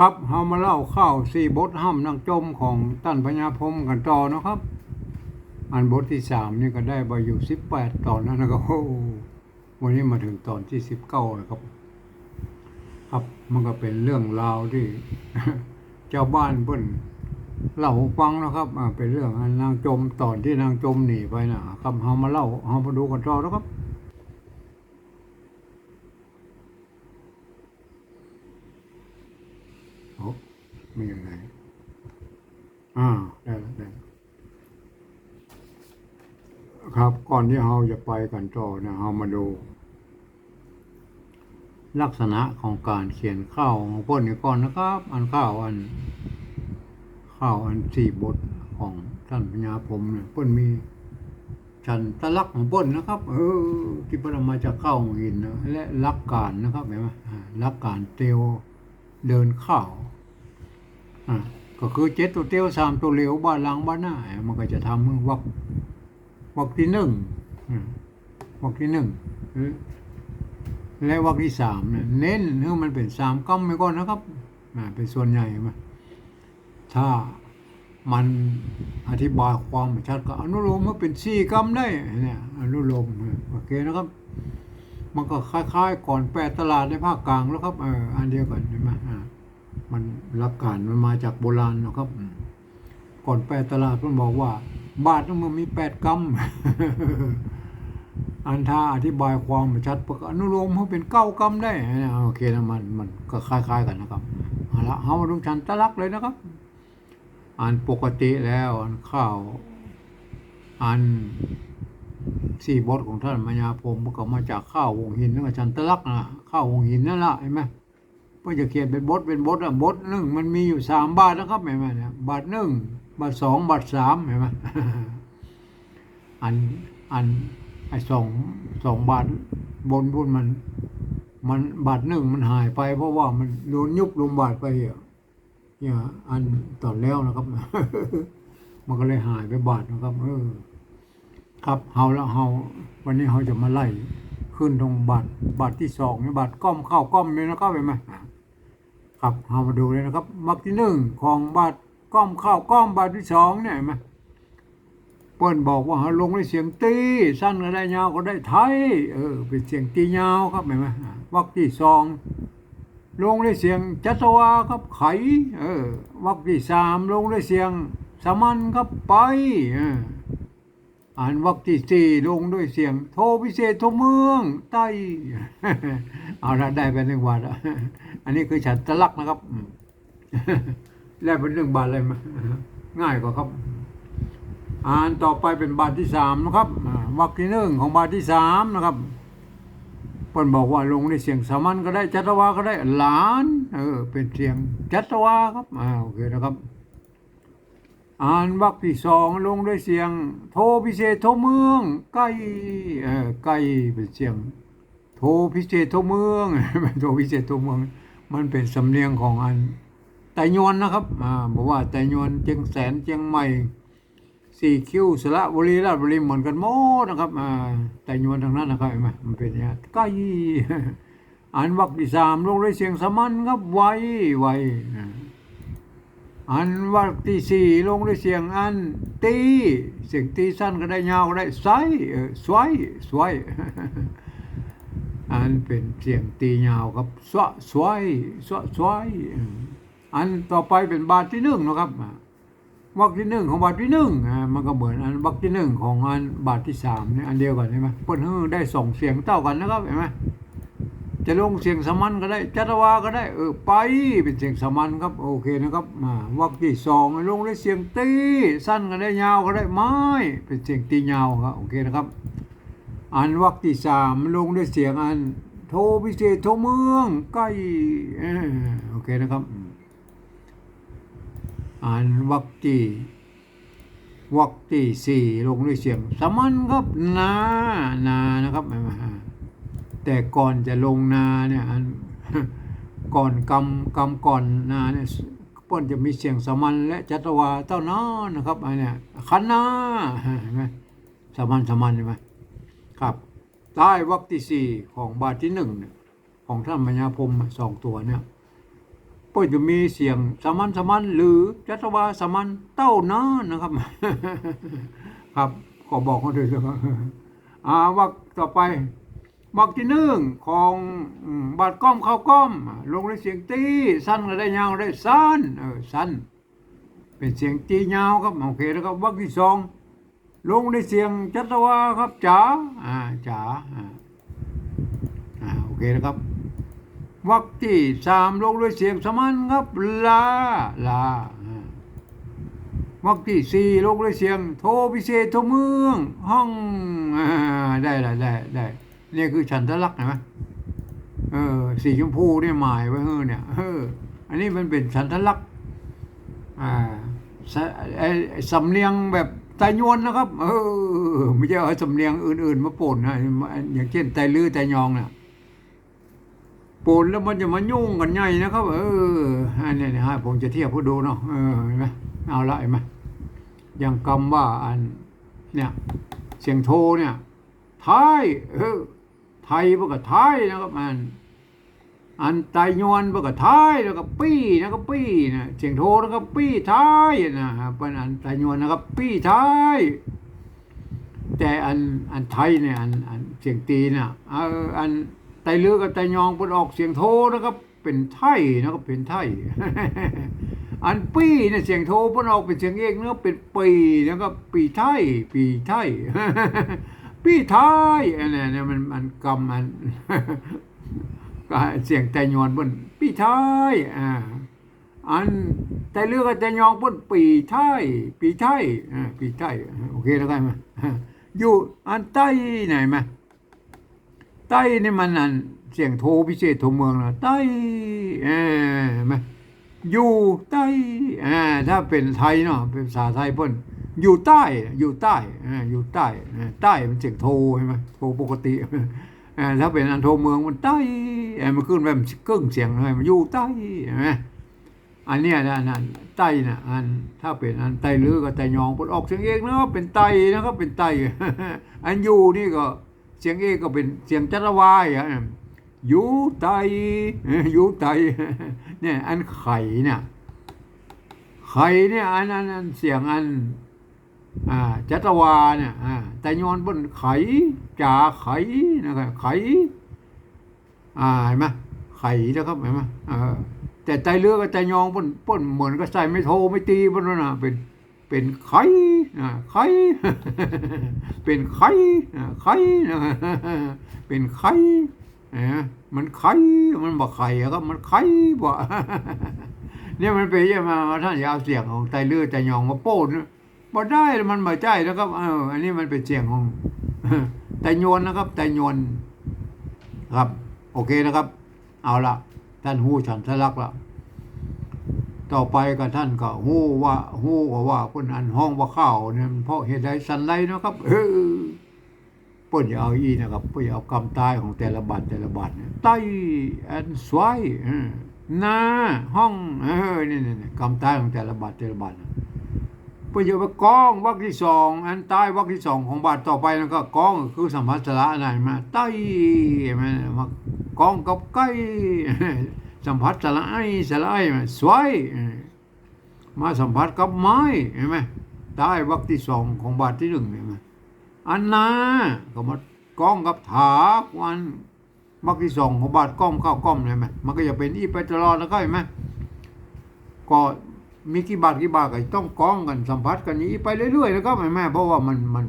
ครับเฮามาเล่าข้าวสี่บทห้ำนางจมของท่านพญาพรมกันต่อนะครับ อันบทที่สามนี่ก็ได้ไปอยู่สิบแปดตอนแล้วนะครับโอ้วันนี้มาถึงตอนที่สิบเก้าแล้วครับ ครับมันก็เป็นเรื่องราวที่เจ้าบ้านเพิ่นเล่าฟังนะครับเป็นเรื่องนนางจมตอนที่นางจมหนีไปนะครับเฮามาเล่าเฮามาดูกันต่อนะครับ โอ้ ไม่ยังไงอ่าได้แล้วได้แล้วครับ ก่อนที่เราจะไปกันต่อนะเรามาดู ลักษณะของการเขียนข้าวของพ่นนี่ก่อนนะครับ อันข้าวอัน ข้าวอันสี่บทของท่านพญาพรหมเนี่ยพ่นมีฉันตะลักของพ่นนะครับ เออที่พิ่นเอามาจากข้าวของหินนะและลักการนะครับเห็นไหมลักการเตียวเดินข้าว ก็คือเจ็ดตัวเตี้ยวสามตัวเหลวบ้านหลังบ้านหน้า มันก็จะทำให้วักวักที่หนึ่งวักที่หนึ่งและวักที่สามเนี่ยเน้นให้มันเป็นสามกำไปก่อนนะครับเป็นส่วนใหญ่มาถ้ามันอธิบายความชัดก็อนุโลมมาเป็นสี่กำได้เนี่ยอนุโลมโอเคนะครับ มันก็คล้ายๆ ก่อนแปดตลาดในภาคกลางแล้วครับเอออันเดียวกันใช่ไหมอ่า มันหลักการมันมาจากโบราณนะครับอืมก่อนแปดตลาดมันบอกว่า บาทนั้นมันมีแปดกำอันถ้าอธิบายความชัดประกอนุโลมให้เป็นเก้ากำได้นะโอเคนะมันมันก็คล้าย ๆ กันนะครับเอาละเอามาดูชันตะลักเลยนะครับ อันปกติแล้วอันข้าวอันสี่บทของท่านมายาพรหมมันก็มาจากข้าววงหินนั่นก็ชันตะลักนะข้าววงหินนั่นแหละเห็นไหมเพ่อจะเขียนเป็นบทเป็นบทอะบทหนึ่งมันมีอยู่สามบาทนะครับเห็นไหมเนี่ยบาทหนึ่งบาทสองบาทสามเห็นไหมอันอันไอ้สองสองบาทบนพุ่นมัน มันบาทหนึ่งมันหายไป เพราะว่ามันโดนยุบลงบาทไปอะเนี่ยอันตอนแล้วนะครับ มันก็เลยหายไปบาทนะครับเออครับเฮาแล้วเฮาวันนี้เฮาจะมาไล่ขึ้นตรงบาทบาทที่สองนี่บาทก้อมเข้าก้อมเลยนะครับเห็นไหม ครับเฮามาดูเลยนะครับบาทที่หนึ่งของบาทก้อมเข้าก้อมบาทที่สองเนี่ยเห็นไหมเปิ้นบอกว่าฮาลงในเสียงตีสั้นก็ได้ยาวก็ได้ไทยเออเป็นเสียงตียาวครับเห็นไหมวักที่สองลงในเสียงจัตวาครับไขเออวักที่สามลงในเสียงสมัญครับไปเออ อ่านวรรคที่สี่ลงด้วยเสียง โทพิเศษโทเมืองใต้เอาละได้ไปหนึ่งบาทละอันนี้คือฉันตลักนะครับได้เป็นหนึ่งบาทเลยมาง่ายกว่าครับ อ่านต่อไปเป็นบาทที่สามนะครับวรรคที่หนึ่งของบาทที่สามนะครับเพิ่นบอกว่าลงในเสียงสามัญก็ได้จัตวาก็ได้หลาน เออ เป็นเสียงจัตวาครับอ่าโอเคนะครับ อ่านวรรคที่สองลงด้วยเสียง โทพิเศษโทเมืองใกล้เออใกล้เป็นเสียง โทพิเศษโทเมืองโทพิเศษโทเมือง มันเป็นสำเนียงของอันไตยวนนะครับอ่าบอกว่าไตยวนเจียงแสนเจียงใหม่สี่คิวสระบุรีราชบุรีเหมือนกันหมดนะครับอ่าไตยวนทางนั้นนะครับเห็นไหมมันเป็นอย่างนี้ใกล้อ่านวรรคที่สามลงด้วยเสียงสมัญครับไวไว อันวรรคที่สี่ลงด้วยเสียงอันตี เสียงตีสั้นก็ได้ยาวก็ได้ไซสวยสวยอันเป็นเสียงตียาวครับสวสวยสวสวยอันต่อไปเป็นบาทที่หนึ่งนะครับอ่าวรรคที่หนึ่งของบาทที่หนึ่งอ่ามันก็เหมือนอันวรรคที่หนึ่งของอันบาทที่สามเนี่ยอันเดียวกันใช่ไหมเปิ้นฮือได้สองเสียงเท่ากันนะครับเห็นไหม จะลงเสียงสมัญก็ได้จัตวาก็ได้ เออไปเป็นเสียงสมัญครับ โอเคนะครับมาวรรคที่สองลงด้วยเสียงตีสั้นก็ได้ยาวก็ได้ไม้เป็นเสียงตียาวครับโอเคนะครับ อันวรรคที่สามลงด้วยเสียงอัน โทพิเศษโทเมืองใกล้อโอเคนะครับอันวรรคที่วรรคที่สี่ลงด้วยเสียงสมัญครับนานานะครับมา แต่ก่อนจะลงนาเนี่ยอันก่อนกำกำก่อนนาเนี่ยป้นจะมีเสียงสมัญและจัตวาเต้านานะครับอันเนี้ยคันนาเห็นไหมสมัญสมัญใช่ไหมครับใต้วรรคที่สี่ของบาทที่หนึ่งเนี่ยของท่านมญาพรมสองตัวเนี่ยก็จะมีเสียงสมัญสมัญหรือจัตวาสมัญเต้านานนะครับ ครับก็บอกเขาด้วยนะครับอ่าวักต่อไป วักที่หนึ่งของบาดก้อมเข้าก้อม ลงในเสียงตีสั้นก็ได้ยาวได้สั้นเออสั้นเป็นเสียงตียาวครับโอเคแล้วครับวักที่สองลงในเสียงจัตวาครับจ๋าอ่าจ๋าอ่าโอเคนะครับวักที่สามลงด้วยเสียงสมัญครับลาลาอ่าวักที่สี่ลงด้วยเสียง โทพิเศษโทเมือง ห้องอ่าได้ละได้ได้ นี่คือฉันทลักษณ์เห็นไหมเออ สีชมพูเนี่ยหมายไว้เออเนี่ยเอออันนี้มันเป็นฉันทลักษณ์อ่าสะไอ้ไอ้สำเนียงแบบไตยวนนะครับ เออไม่ใช่เอาสำเนียงอื่น ๆ มาปนนะอย่างเช่นไตลือไตยองเนี่ยปนแล้วมันจะมายุ่งกันใหญ่นะครับ เอออันนี้นะฮะผมจะเทียบให้ดูเนาะเออเห็นไหมเอาละเห็นไหมอย่างคำว่าอันเนี่ยเสียงโทเนี่ยไทยเออ ไทยมันก็ไทยนะครับอันอันไตยวนมันก็ไทยแล้วก็ปี้นะครับปี้นะเสียงโทนะครับปี้ไทยนะครับเป็นอันไตยวนนะครับปี้ไทยแต่อันอันไทยเนี่ยอันอันเสียงตีนี่ยเอออันไตเลือกับไตยองเป็นออกเสียงโทนะครับ เป็นไทยนะครับเป็นไทย อันปี้เนี่ยเสียงโทเพิ่นออกเป็นเสียงเอกเนื้อเป็นปีแล้วก็ปีไทยปีไทย ปีไทยอันนี้ยเนี่ยมันมันกำมันก็เสียงแต่ยอนเพิ่นปีไทยอ่าอันแต่เลือกกับแต่ยองเพิ่นปีไทยปีไทยอ่าปีไทยโอเคแล้วกันไหมอยู่อันใต้ไหนไหมใต้นี่มันอันเสียงโทพิเศษโทเมืองนะใต้เออเห็นไหมอยู่ใต้อ่าถ้าเป็นไทยเนาะเป็นภาษาไทยเพิ่น อยู่ใต้อยู่ใต้อยู่ใต้ใต้มันเสียงโทใช่ไหมโทปกติถ้าเป็นอันโทเมืองมันใต้มันขึ้นแบบกึ่งเสียงเลยมันอยู่ใต้ใช่ไหมอันเนี้ยนะนั่นใต้น่ะอันถ้าเป็นอันไตลือกับไตยองเพิ่นออกเสียงเอกนะครับเป็นไตนะครับเป็นไตอันอยู่นี่ก็เสียงเอกก็เป็นเสียงจัตวายอะอยู่ไตอยู่ไตเนี่ยอันไข่เนี่ยไข่เนี่ยอันอันเสียงอันอ่า จัตวาเนี่ยอ่าแต่ยอนบนไข่จ่าไข่นะครับไข่อ่าเห็นไหมไข่นะครับเห็นไหมแต่ไตเลือกกับไตยองบนปนเหมือนก็ใส่ไม่โทไม่ตีบนนะเป็นเป็นไข่อ่าไข่เป็นไข่อ่าไข่นะเป็นไข่เออมันไข่มันบอกไข่ครับมันไข่บ่เนี่ยมันเป็นยังมาท่านอยาเอาเสียงของไตเลือดไตยองมาโป้น บ่ได้มันบ่ใจนะครับเอออันนี้มันเป็นเสียงของไตโยนนะครับไตโยนครับ โอเคนะครับ เอาละท่านหู้ฉันทะลักละต่อไปก็ท่านก็หู้ว่าหู้ว่าคนอันห้องว่าข้าวเนี่ยเพราะเหตุใดสันไรนะครับ เออปิ้นอย่าเอาอีนะครับปิ้นอย่าเอากำตายของแต่ละบัตรแต่ละบัตรเนี่ยใต้อันสวยเออหน้าห้องเออนี่นี่นี่กำตายของแต่ละบัตรแต่ละบัตร นะเปิ้นอย่ากองวรรคที่สองอันใต้วรรคที่สองของบัตรต่อไปแล้วก็กองคือสัมพัสระอะไรมาใต้มันมากองกับใกล้สัมผัสสระไอสระไอมาสวยมาสัมผัสกับไม้เห็นไหมใต้วรรคที่สองของบัตรที่หนึ่งเห็นไหมอันนาก็มากล้องกับถาวันมักที่สองของบาทก้อมเข้าก้อมเลยไหมมันก็จะเป็นอีไปตลอดแล้วก็เห็นไหมก็ มีกี่บาทกี่บาทก็ต้องก้องกันสัมผัสกันนี้ไปเรื่อยๆแล้วก็เห็นไหมเพราะว่ามันมัน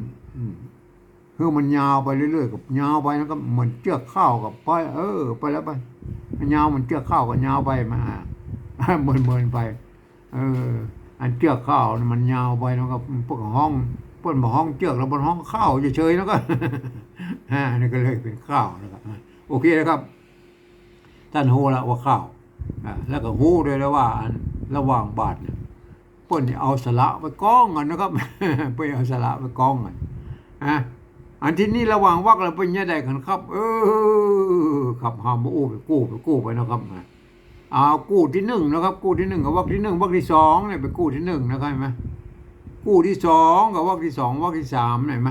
คือมันยาวไปเรื่อยๆกับยาวไปแล้วก็เหมือนเชือกข้าวกับไปเออ ไปแล้วไปมันยาวมันเชือกข้าวกับยาวไปมาเหมือนเหมือนไป เออ อันเชือกข้าวมันยาวไปแล้วก็พวกห้องเปิ้นบอกห้องเจือกแล้วบนห้องข้าวเฉยๆแล้วก็อ่านี่ก็เลยเป็นข้าวนะครับโอเคนะครับท่านฮู้แล้วว่าข้าวอ่าแล้วก็ฮู้ด้วยแล้วว่าอัน ระหว่างบาทเนี่ยเปิ้นเอาสละไปก้องกันนะครับเปิ้นเอาสละไปก้องกันอะอันที่นี่ระหว่างวักแล้วเปิ้นยังได้กันครับ เออขับหามโอ้ไปกู้ไปกู้ไปนะครับเอากู้ที่หนึ่งนะครับ กู้ที่หนึ่งกับวักที่หนึ่งวักที่สองเนี่ยไปกู้ที่หนึ่งนะครับเห็นไหมกู้ที่สองกับวรรคที่สองวรรคที่สามเห็นไหม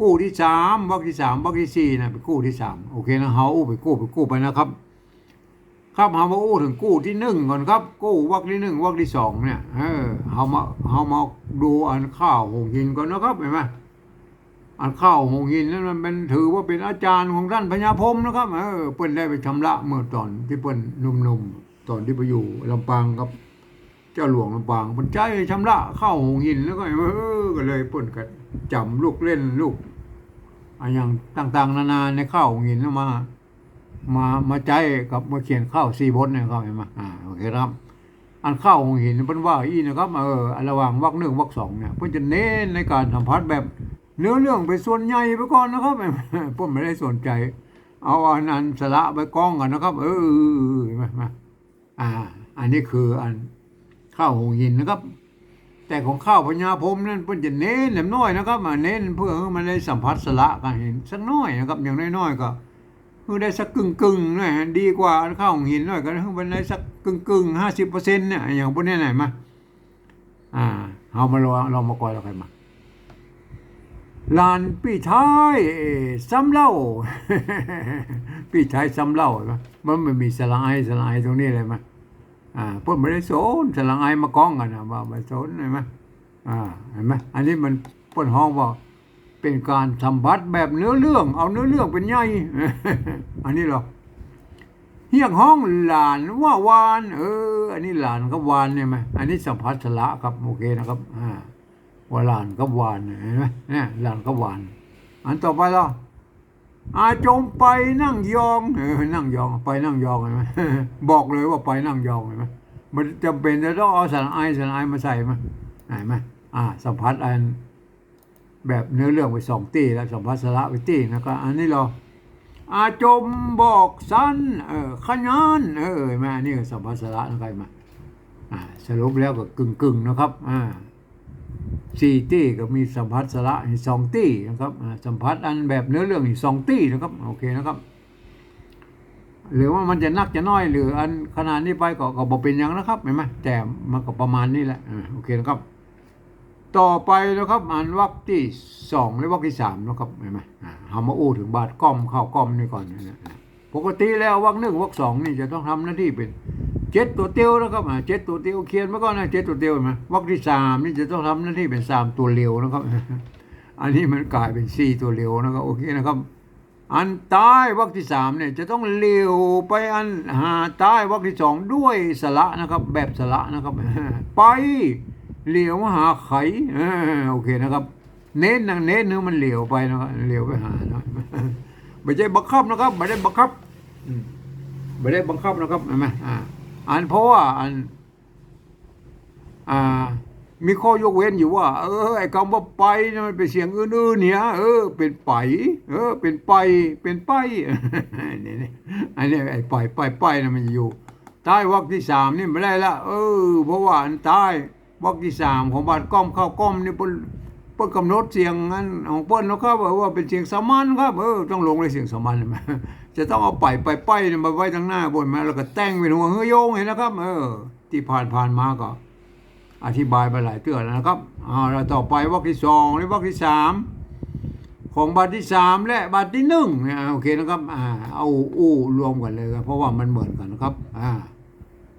กู้ที่สามวรรคที่สามวรรคที่สี่นะไปกู้ที่สามโอเคนะเฮาไปกู้ไปกู้ไปนะครับ ครับเฮามาอู้ถึงกู้ที่หนึ่งก่อนครับ กู้วรรคที่หนึ่งวรรคที่สองเนี่ยเออเฮามาเฮามาดูอันข้าวหงหินก่อนนะครับเห็นไหมอันข้าวหงหินนั้นมันเป็นถือว่าเป็นอาจารย์ของท่านพญาพรมนะครับ เออเปิ้นได้ไปชำระเมื่อตอนที่เปิ้นหนุ่มๆตอนที่ไปอยู่ลำปางครับ เจ้าหลวงลำปางมันใจชำระข้าวหงหินแล้วก็เออก็เลยเปิ้นก็จำลูกเล่นลูกอันอย่างต่าง ๆ นานาในข้าวหงหินมา มามาใจกับมาเขียนข้าวซีบทเนี่ยครับเห็นไหมอ่าโอเคครับ อันข้าวของหินเพิ่นว่าอีนะครับเออระหว่างวรรคหนึ่งวรรคสองเนี่ยเพิ่นจะเน้นในการสัมผัสแบบเนื้อเรื่องไปส่วนใหญ่ไปก่อนนะครับเพิ่นไม่ได้สนใจ เอาอันนั้นสละไปกองกันนะครับ เออเห็นไหมอ่า อันนี้คืออันข้าวหงหินนะครับแต่ของข้าวพญาพรมนั่นเพิ่นจะเน้นแหลมน้อยนะครับมาเน้นเพื่อให้มันได้สัมผัสสละกันเห็นสักน้อยนะครับอย่างน้อยๆก็ คือได้สักกึ่งกึ่งหน่อยดีกว่าข้าวของหินหน่อยก็คือมันได้สักกึ่งกึ่งห้าสิบเปอร์เซ็นต์เนี่ยอย่างพวกนี้ไหนมาอ่าเอามาลองลองมาก่อยเรากันมาลานปีท้ายสำเล่าปีท้ายสำเล่าเห็นไหมมันไม่มีสลายสลายตรงนี้เลยมั้ยอ่าพิ่นไม่ได้สนสลายมากองกันนะว่าไม่สนเห็นไหมอ่าเห็นไหมอันนี้มันพิ่นห้องว่า เป็นการสัมผัสแบบเนื้อเรื่อง เอาเนื้อเรื่องเป็นใหญ่อันนี้หรอเฮียงห้องหลานว่าวาน เออ อันนี้หลานกับวานเนี่ยไหมอันนี้สัมผัสสละครับโอเคนะครับอ่าว่าหลานกับวานเห็นไหมเนี่ยหลานกับวาน อันต่อไปล่ะอาจงไปนั่งยองเออนั่งยองไปนั่งยองเห็นไหมบอกเลยว่าไปนั่งยองเห็นไหมมันจำเป็นจะต้องเอาสารไอสารไอมาใส่ไหมเห็นไหมอ่าสัมผัสอัน แบบเนื้อเรื่องไปสองตีแล้วสัมภาระไปตีนะก็อันนี้เราอาจมบอกสั้นเออขยานเออแม่นี่ก็สัมภาระนะครับมาอ่าสรุปแล้วก็กึ่งกึ่งนะครับอ่าสี่ตีก็มีสัมภาระอีกสองตีนะครับสัมผัสอันแบบเนื้อเรื่องอีกสองตีนะครับโอเคนะครับ หรือว่ามันจะนักจะน้อยหรืออันขนาดนี้ไปก็ก็บอกเป็นย่างนะครับเห็นไหมแต่มันก็ประมาณนี้แหละโอเคนะครับ ต่อไปนะครับอันวรรคที่สองและวรรคที่สามนะครับเห็นไหมอ่าเอามาอู้ถึงบาทก้อมเข้าก้อมนี่ก่อนนะปกติแล้ววรรคหนึ่งวรรคสองนี่จะต้องทำหน้าที่เป็นเจ็ดตัวเตียวนะครับอ่าเจ็ดตัวเตียวเขียนมาก่อนนะเจ็ดตัวเตียวเห็นไหมวรรคที่สามนี่จะต้องทำหน้าที่เป็นสามตัวเร็วนะครับ อันนี้มันกลายเป็นสี่ตัวเร็วนะครับโอเคนะครับ อันใต้วรรคที่สามเนี่ยจะต้องเลี้ยวไปอันหาใต้วรรคที่สองด้วยสระนะครับ แบบสระนะครับ ไป เหลียวมาหาไขเออโอเคนะครับ เน้นนะเน้นเนื้อมันเหลียวไปนะครับเหลียวไปหานะไม่ใช่บังคับนะครับไม่ได้บังคับไม่ได้บังคับนะครับเห็นไหมอ่าอันเพราะว่าอันอ่ามีข้อยกเว้นอยู่ว่า เออไอ้คำว่าไปนี่ยมันเป็นเสียงอื่นๆเนี่ยเออ เป็นไป เออ เป็นไป เป็นไปนี่นี่อันนี้ไอ้ไปไปไปนะมันอยู่ใต้วรรคที่สามนี่ไม่ได้ละเออ เพราะว่าอันใต้ วรรคที่สามของบาทก้อมเข้าก้อมนี่เปิ้นเปิ้นกำหนดเสียงนั้นของเปิ้นแล้วครับว่าเป็นเสียงสามัญครับเออต้องลงในเสียงสามัญเห็นไหมจะต้องเอาไปไปไปมาไว้ทางหน้าบนมาแล้วก็แต่งเป็นหัวเฮือโยงเห็นนะครับ เออ ที่ผ่านผ่านมาก็อธิบายไปหลายเตือนแล้วนะครับอ่าเราต่อไปวรรคที่สองและวรรคที่สามของบาทที่สามและบาทที่หนึ่งเนี่ยโอเคนะครับอ่าเอาอู้รวมกันเลยครับเพราะว่ามันเหมือนกันนะครับอ่า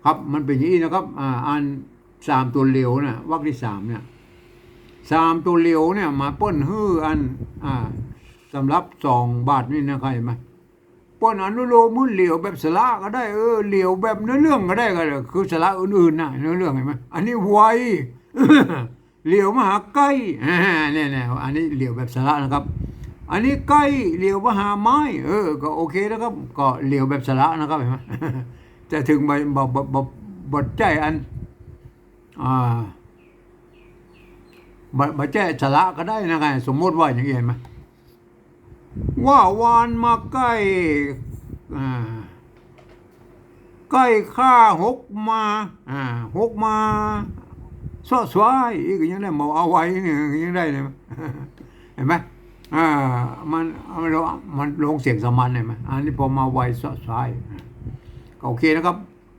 ครับมันเป็นอย่างนี้นะครับอ่าอัน สามตัวเร็วนี่ยวรรคที่สามเนี่ยสามตัวเร็วเนี่ย มาป้นฮื้ออัน อ่าสำหรับสองบาทนี่นะใครเห็นไหมป้นอนุโลมมือเหลียวแบบสละก็ได้เออเหลียวแบบเนื้อเรื่องก็ได้ก็คือสละอื่นๆนะเนื้อเรื่องเห็นไหมอันนี้ไวเหลียวมหาใกล้อ่เนี่ยเนี่ยอันนี้เหลียวแบบสละนะครับ อันนี้ใกล้เหลียวมหาไม้เออ ก็โอเคนะครับก็เหลียวแบบสละนะครับเห็นไหมจะถึงบบบบบบใจอัน อ่าบบบใจสละก็ได้นะไงสมมติว่าอย่างนี้เห็นไหมว่าวานมาใกล้ใกล้ข้าหกมาอ่าหกมาซอสวายอีกยังได้มาเอาไว้เนี่ยยังได้เลยเห็นไหมอ่ามันมันลงมันลงเสียงสมันเห็นไหมอันนี้พอมาไวซอสวายโอเคนะครับ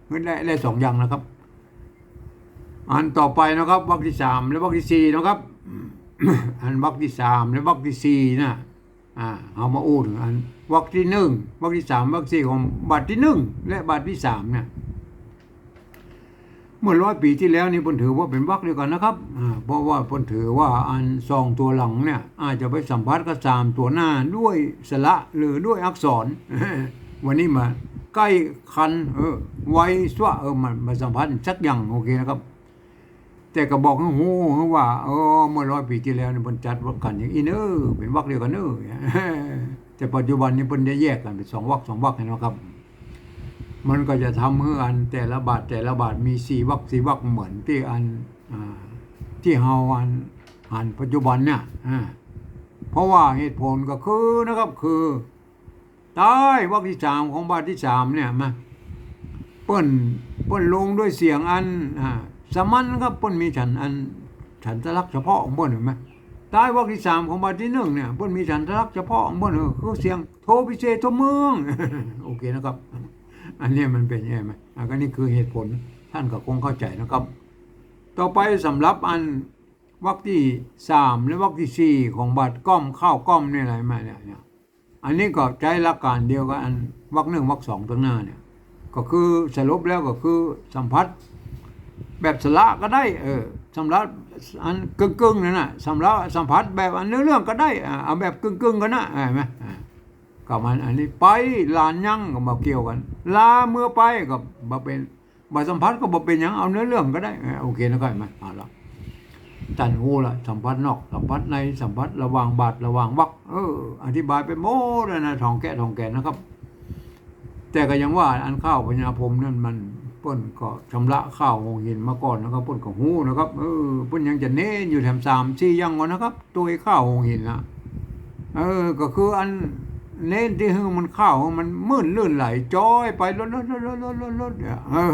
เงินได้ได้สองอย่างนะครับ อันต่อไปนะครับวรรคที่สามและวรรคที่สี่นะครับ อันวรรคที่สามและวรรคที่สี่นะอ่าเอามาอู้ถึงอันวรรคที่หนึ่งวรรคที่สามวรรคสี่ของบาทที่หนึ่งและบาทที่สามเนี่ยเมื่อร้อยปีที่แล้วนี่เพิ่นถือว่าเป็นวรรคเดียวกันนะครับ เพราะว่าเพิ่นถือว่าอันซองตัวหลังเนี่ยอาจจะไปสัมพัทธ์กับสามตัวหน้าด้วยสระหรือด้วยอักษร วันนี้มาใกล้คันเออไวสวะเออมันมาสัมพันธ์สักอย่างโอเคนะครับ แต่ก็บอกให้โูว่าเออเมื่อร้อยปีที่แล้วนี่เพิ่นจัดวรรคกันอย่างอีเนอเป็นวรรคเดียวกันเนอแต่ปัจจุบันนี้เพิ่นจะแยกกันเป็นสองวรรคสองวรรคเห็นไหมครับ มันก็จะทำให้อันแต่ละบาทแต่ละบาทมีสี่วรรคสี่วรรคเหมือนที่อันอที่เฮาอันอ่านปัจจุบันเนี่ยเพราะว่าเหตุผลก็คือนะครับคือใต้วรรคที่สามของบาทที่สามเนี่ยมาเปิ้นเปิ้นลงด้วยเสียงอันอ่า สามัญครับเปิ้นมีฉันอันฉันทลักษณ์เฉพาะของเปิ้นเห็นไหมใต้วรรคที่สามของบาทที่หนึ่งเนี่ยเปิ้นมีฉันทลักษณ์เฉพาะของเปิ้นเออคือเสียงโทพิเศษทั่วเมืองโอเคนะครับ อันนี้มันเป็นยังไงไหมอันนี่คือเหตุผลท่านก็คงเข้าใจนะครับ ต่อไปสำหรับอันวรรคที่สามและวรรคที่สี่ของบัตรก้อมข้าวก้อมนี่อะไรมาเนี่ยเนี่ยอันนี้ก็ใช้หลักการเดียวกับอันวรรคหนึ่งวรรคสองตั้งหน้าเนี่ยก็คือสรุปแล้วก็คือสัมผัส แบบสละก็ได้เออสำหรับอันกึ่งกึ่งนั่นน่ะสำหรับสัมผัสแบบอันเรื่องเรื่องๆก็ได้เอาแบบกึ่งกึ่งๆกันะเห็นไหมอ่าก็มันอันนี้ไปลานยั่งก็มาเกี่ยวกัน ลาเมื่อไปก็บ่เป็นบ่สัมผัสก็บ่เป็นยังเอาเนื้อเรื่องก็ได้โอเคนะก็เห็นไหมเอาละตันหูละสัมผัสนอกสัมผัสในสัมผัสระว่างบาทระว่างวักเออ อธิบายไปหมดแล้วนะทองแกะทองแกะนะครับ แต่ก็ยังว่าอันข้าวปัญญาพรมนั่นมัน เปิ้นก็ชำระข้าวหงหินมาก่อนนะครับเปิ้นก็หู้นะครับเออเปิ้นยังจะเน้นอยู่แถมสามสี่ยังวะนะครับ ตัวข้าวหงหินนะเออ ก็คืออันเน้นที่หือมันข้าวมันมื่นลื่นไหลจ้อยไปลดลดลดลดลดลดลดเนี่ยเออ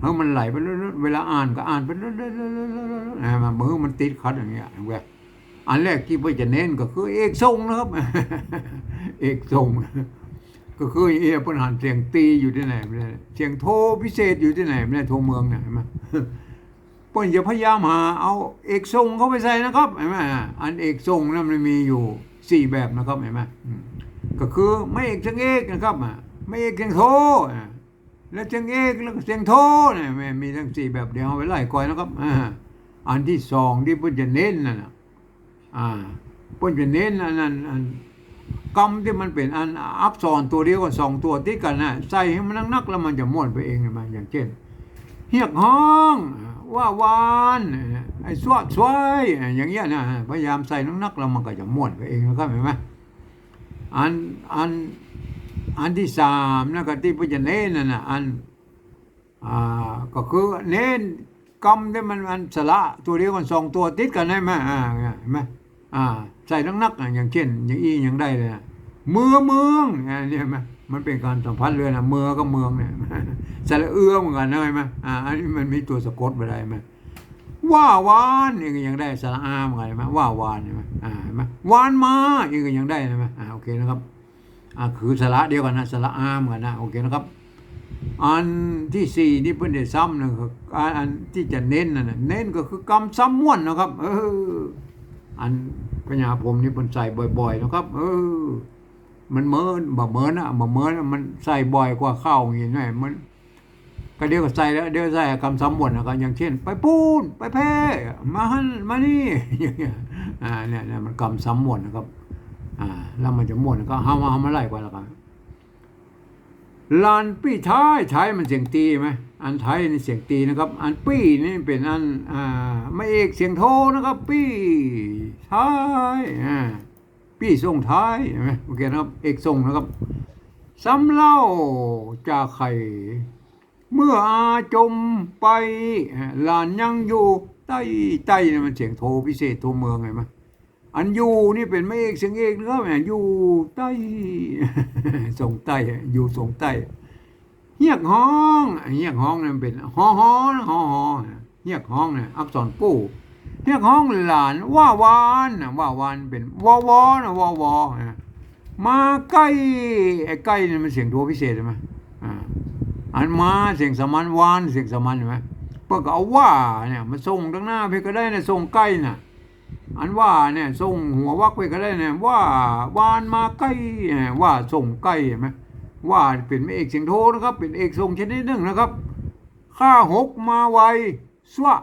เออมันไหลไปลดลดเวลาอ่านก็อ่านไปลดลดลดลดลดลดนะมันมือมันติดขัดอย่างเงี้ยเว้ยอันแรกที่เพื่อจะเน้นก็คือเอกทรงนะครับ เอกทรง ก็คือเอปัญหาเสียงตีอยู่ที่ไหนไม่ได้เสียงโทพิเศษอยู่ที่ไหนไม่ได้โทเมืองเนี่ยเห็นไหมปิ้นจะพยายามหาเอาเอกทรงเข้าไปใส่นะครับเห็นไหมอันเอกทรงนั้นมันมีอยู่สี่แบบนะครับเห็นไหมอืมก็คือไม่เอกเสียงเอกนะครับอะไม่เอกเสียงโทแล้วเสียงเอกแล้วเสียงโทเนี่ยม,มีทั้งสี่แบบเดี๋ยวเอาไว้ไล่ก่อนนะครับอ่าอันที่สองที่พิ่นจะเน้นนั่นน่ะอ่าพิ่นจะเน้นอันนั้นอัน กรรมที่มันเป็นอันอักษรตัวเดียวกับสองตัวติดกันนะใส่ให้มันนักๆแล้วมันจะม้วนไปเองเห็นอย่างเช่น เฮียกห้องว่าวานไอ้สวดสวยอย่างเงี้ยนะพยายามใส่นักๆแล้วมันก็จะม่วนไปเองนะครับเห็นไหมอันอันอันที่สามนะก็ที่พจะเน้นนั่นนะอันอ่าก็คือเน้นกรรมที่มันมันสละตัวเดียวกันสองตัวติดกันได้ไหมอ่าเห็นไหม อ่าใส่นักๆอะอย่างเช่น อย่างอีอย่างได้เลยเมืองเมืองเนี่ยไหมมันเป็นการสัมพันธ์เลยนะเมืองก็เมืองเนี่ยสระเอื้อเหมือนกันนะเห็นไหมอ่าอันนี้มันมีตัวสะกดไปได้ไหมว่าวานนี่ก็ยังได้สระอาเหมือนกันไหมว่าวานเห็นไหมอ่าเห็นไหมวานมาอีกก็ยังได้เห็นไหมอ่าโอเคนะครับอ่าคือสระเดียวกันนะสระอาเหมือนกันนะโอเคนะครับ อันที่สี่ที่เพิ่นได้ซ้ำนะคืออันอันที่จะเน้นนะนะเน้นก็คือกรรมซ้ำม้วนนะครับ เออ อันปัญญาผมนี่มันใส่บ่อยๆนะครับ เออ มันเมินบ่เมินอะบ่เมินอะมันใส่บ่อยกว่าข้าวอย่างนี้ไงมัน ก็เดี๋ยวก็ใส่แล้วเดี๋ยวใส่คำซ้ำบนนะครับอย่างเช่น ไปปูนไปแพ้มาหันมานี่อย่างเงี้ยอ่าเนี่ยเนี่ยมันคำซ้ำบนนะครับ อ่า แล้วมันจะม่วนก็ห้ามห้ามมาไล่กว่าแล้วกัน ลานปี้ท้ายท้ายมันเสียงตีไหมอันไทยนี่เสียงตีนะครับ อันปี้นี่เป็นอันอ่าไม่เอกเสียงโทนะครับ ปี้ท้ายอ่าปี้ส่งท้ายเห็นไหมโอเคนะครับ เอกส่งนะครับสำเล่าจาไข่ เมื่ออาจมไปลานยังอยู่ใต้ใต้นี่มันเสียงโทพิเศษโทเมืองไงมั้ย อันอยู่นี่เป็นไม่เอกเสียงเอกนะครับแหมอยู่ใต้ส่งใต้อยู่ส่งใต้เฮียกห้องเฮียกห้องนี่นเป็นฮอฮอนฮอฮอเฮียกห้องเนี่ยอักษรกู้เรียกห้องหลานว่าวานว่าวานเป็นวอวอนะวอวอมาใกล้ไอ้ใกล้นี่มันเสียงตัวพิเศษใช่ไหมอ่าอันมาเสียงสมันวานเสียงสมันใช่ไหมเพื่อก็เอาว่าเนี่ยมาส่งตั้งหน้าเพื่อก็ได้เนะส่งใกล้น่ะ อันว่าเนี่ยส่งหัววักไปก็ได้เนี่ยว่าวานมาใกล้เนี่ยว่าส่งใกล้เห็นไหมว่าเป็นเอกเสียงโทนะครับ เป็นเอกทรงชนิดหนึ่งนะครับ ข้าหกมาไวสวะ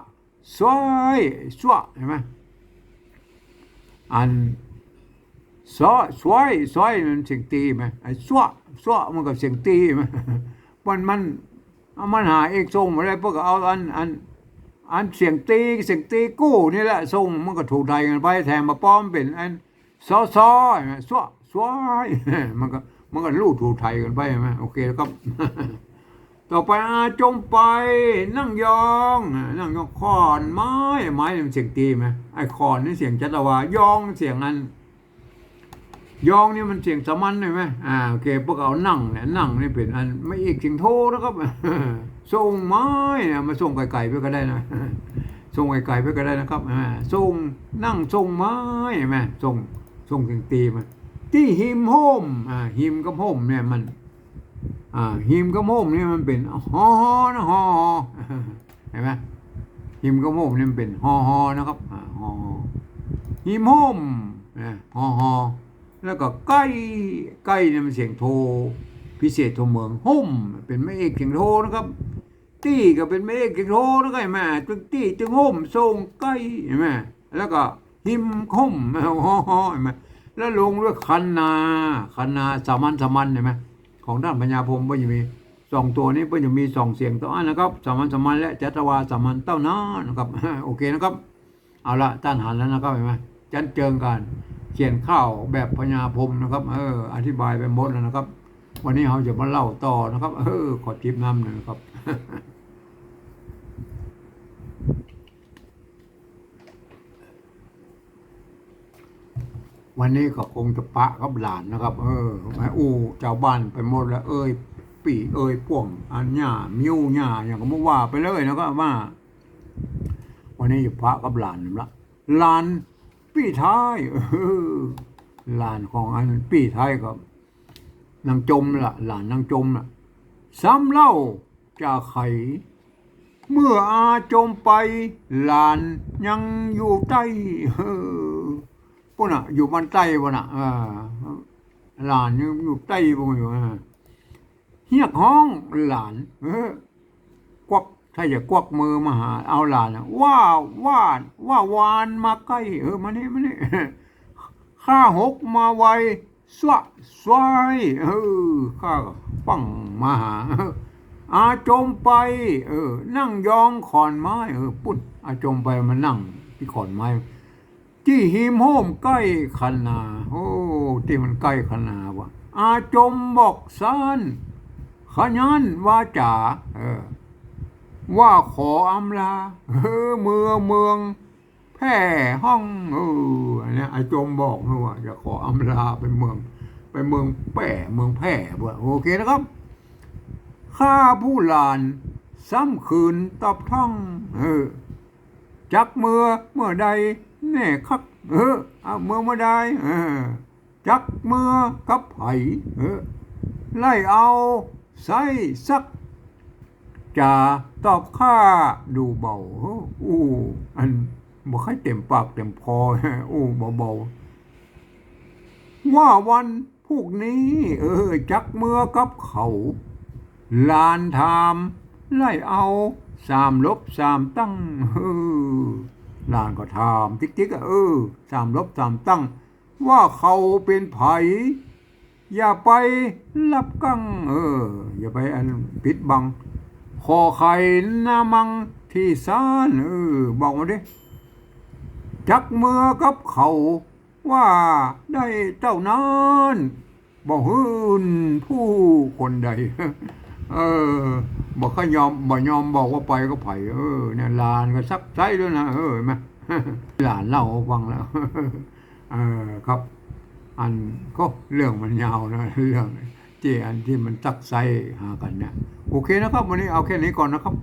สวยสวะเห็นไหมอันสวสวยสวยมันเสียงตีไหมไอ้สวะสวะมันก็เสียงตีไหมมันมันมันหาเอกทรงอะไรพวกเอาอันอัน อันเสียงตีเสียงตีกู้นี่แหละส่งมันก็ถูกไทยกันไปแทนมาป้อมเป็น อันซอซอยสวสวยมันก็มันก็ลู่ถูกไทยกันไปใช่ไหมโอเคแล้วก็ต่อไปอาจงไปนั่งยอง นั่งยองคอนไม้ไม้เป็นเสียงตีไหมไอ้คอนนี่เสียงจัตวายองเสียงอัน ยองนี่มันเสียงสามัญใช่ไหมอ่าโอเคพวกเอานั่งเนี่ยนั่งนี่เป็นอันไม่อีกเสียงโทนะครับส่งไม้เนี่ยมาส่งไก่ๆไปก็ได้นะส่งไก่ๆไปก็ได้นะครับอ่าส่งนั่งส่งไม้ใช่ไหมส่งส่งเสียงตีมาที่หิมโฮมอ่าหิมกับโฮมเนี่ยมันอ่าหิมกับโฮมเนี่ยมันเป็นฮอฮอนะฮอฮอเห็นไหมหิมกับโฮมเนี่ยมันเป็นฮอฮอนะครับอ่าฮอฮอหิมโฮมนะฮอฮอ แล้วก็ใกล้ใกล้เนี่ยมันเสียงโทพิเศษโทเมืองห่มเป็นไม่เอกเสียงโทนะครับตี้ก็เป็นไม่เอกเสียงโทนะครับเห็นไหมตึงตี้ตึงห่มทรงใกล้เห็นไหมแล้วก็หิมห่มฮ่อฮ่อเห็นไหมแล้วลงด้วยคันนาคันนาสามัญสามัญเห็นไหมของด้านปัญญาพรมก็จะมีสองตัวนี้ก็จะมีสองเสียงตัวอันนะครับสามัญสามัญและจัตวาสามัญเต้านานะครับโอเคนะครับ เอาละต้านหันแล้วนะครับเห็นไหม จันเจิงกันเขียนข้าวแบบพญาพมนะครับ เออ อธิบายไปหมดแล้วนะครับ วันนี้เราจะมาเล่าต่อนะครับ เออ ขอจิบน้ำหน่อยนะครับวันนี้ก็คงจะปะกับหลานนะครับ เออไอ้อู้เจ้าบ้านไปหมดแล้ว เอ้ยปีเอ้ยพ่วงอันหญ้ามิ้วหญ้าอย่างก็มาว่าไปเลยนะครับว่า วันนี้จะพระกับหลานละหลาน ปีท้ายหลานของอันปีท้ายก็นางจมละหลานนางจมละซ้ำเล่าจะไข เมื่ออาจมไป หลานยังอยู่ใต้เออปุ่นอะ อยู่บ้านใต้ปุ่นอะหลานยังอยู่ใต้ปุ่นอยู่เฮียกห้องหลาน เออควัก ถ้าจะควักมือมาหา เอาหลานว่าว่าว่าวานมาใกล้เออมานี่มานี่ข้าหกมาไวสวะสวายเออข้าก็ปังมาหาอาจมไป เออ นั่งยองขอนไม้ เออปุ๊ดอาจมไปมานั่งที่ขอนไม้ที่หิมโฮมใกล้คันาโอ้ที่มันใกล้คันนาวะอาจมบอกซานขยันว่าจ๋าเออ ว่าขออำลาเออเมืองเมือง แพร่ห้องเอออันนี้ไอ้จมบอกนะว่าจะขออำลาไปเมือง ไปเมืองแปร่เมืองแพร่บ่โอเคนะครับข้าผู้หลานซ้ำคืนตอบท่อง เออ จักเมื่อเมื่อใด แน่คัก เออเอาเมื่อเมื่อใดเออ จักเมื่อกับไผเออไล่เอาใส่สัก จะตอบข้าดูเบาอู้อันบ่ค่อยเต็มปากเต็มคออู้เบาๆว่าวันพวกนี้ เออ จักเมื่อกับเขาลานทามไล่เอาสามลบสามตั้งเออลานก็ถามติ๊กติ๊กเออสามลบสามตั้ง ว่าเขาเป็นไผอย่าไปรับกังเออ อย่าไปอันปิดบัง คอไข่น้ามังที่ซานเออบอกมาดิ จักเมื่อกับเขาว่าได้เจ้านั้นบอกฮืนผู้คนใด เออบอกขยอมบอกยอมบอกว่าไปก็ไผเออเนี่ยลานก็ซักไซด้วยนะเออไหมหลานเล่าฟังแล้วเออครับ อันก็เรื่องมันยาวนะเรื่อง ที่อันที่มันซักไซหากันเนี่ยโอเคนะครับ วันนี้เอาแค่นี้ก่อนนะครับ